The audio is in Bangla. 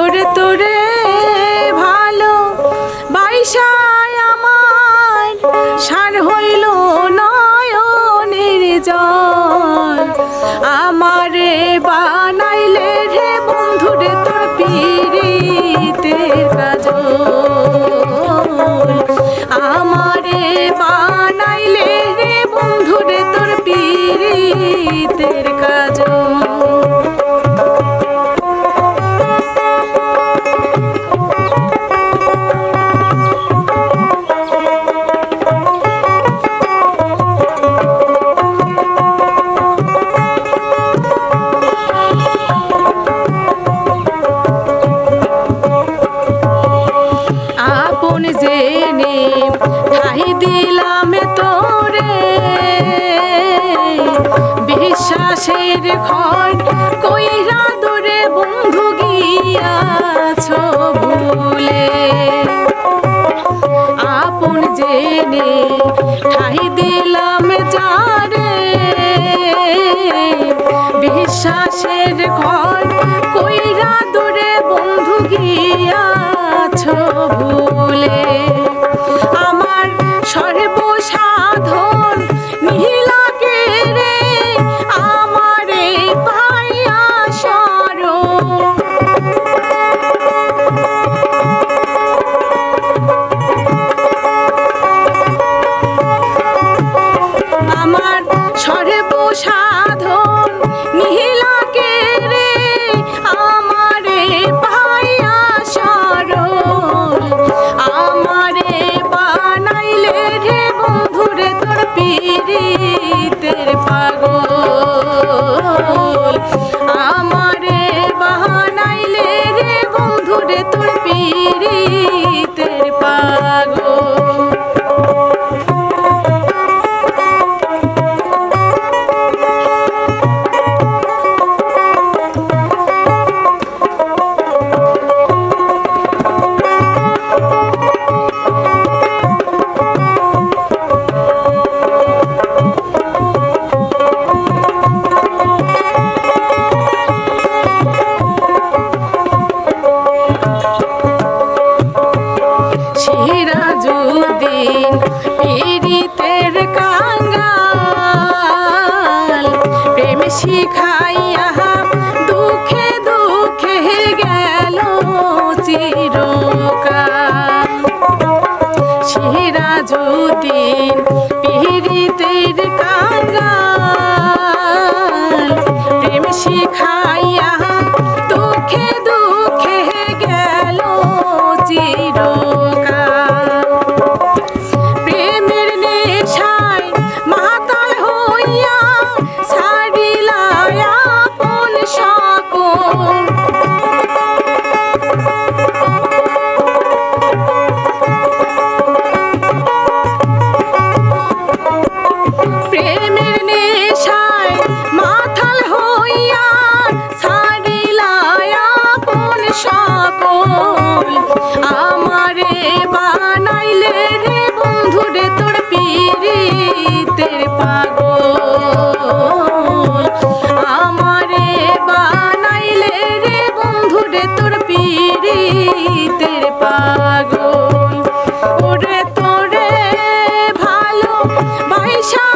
ওরে তোরে ভালো বাইশায় আমার, সার হইল নয়নের জল। আমারে বানাইলে রে বন্ধুরে তোর পীড়িতের কাজল। বিশ্বাসের ঘর কইরা দূরে বন্ধু গিয়াছ ভুলে। আপন জেনে ঠাই দিলাম যারে। বিশ্বাসের ঘর কইরা দূরে বন্ধু গিয়াছ বন্ধুরে পীড়িতের কাঙ্গাল। প্রেম শিখাইয়া দুঃখে দুঃখে গেল চিরকাল। সিরাজুদ্দিন পাগল। উড়ে তোরে ভালো ভাইসা